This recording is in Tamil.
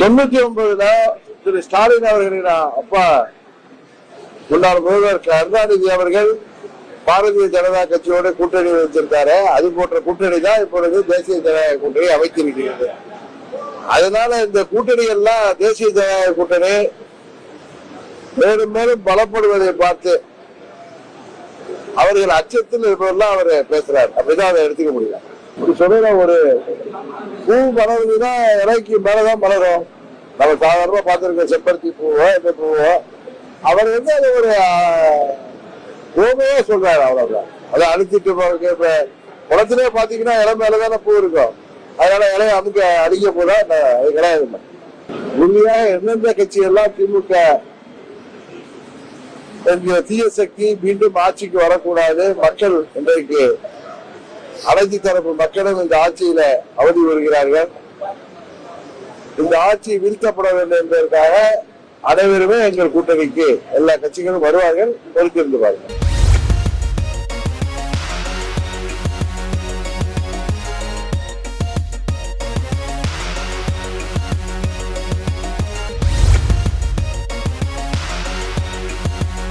தொண்ணூத்தி ஒன்பதுல திரு ஸ்டாலின் அவர்களின் அப்பா முன்னாள் முதல்வர் கருணாநிதி அவர்கள் பாரதிய ஜனதா கட்சியோட கூட்டணி வச்சிருக்காரு. அது போன்ற கூட்டணி தான் இப்பொழுது தேசிய ஜனநாயக கூட்டணி அமைத்திருக்கிறது. அதனால இந்த கூட்டணி எல்லாம் தேசிய ஜனநாயக கூட்டணி மேலும் மேலும் பலப்படுவதை பார்த்து அவர்கள் அச்சத்தில் இருப்பதெல்லாம் அவர் பேசுறாரு. அப்படிதான் அதை எடுத்துக்க முடியும். இப்படி சொல்ற ஒரு பூ மலருதுன்னா இலைக்கு மேலதான் மலரும் நம்ம சாதாரணமா பார்த்திருக்க செப்பருத்தி பூவோ இந்த பூவோ அவர் வந்து அது ஒரு பூமையே சொல்றாரு அவ்வளவுதான் அதை அழுத்திட்டு போறதுக்கு இப்ப குளத்திலே பாத்தீங்கன்னா இலை மேலதான பூ இருக்கும். அதனால இலைய அமுக்க அடிக்க போதா அது கிடையாது உண்மையாக எந்தெந்த கட்சி எல்லாம் திமுக தீய சக்தி மீண்டும் ஆட்சிக்கு வரக்கூடாது மக்கள் இன்றைக்கு அனைத்து தரப்பு மக்களும் இந்த ஆட்சியில அவதி வருகிறார்கள். இந்த ஆட்சி வீழ்த்தப்பட வேண்டும் என்பதற்காக அனைவருமே எங்கள் கூட்டணிக்கு எல்லா கட்சிகளும் வருவார்கள் பொறுத்திருந்து பாருங்கள்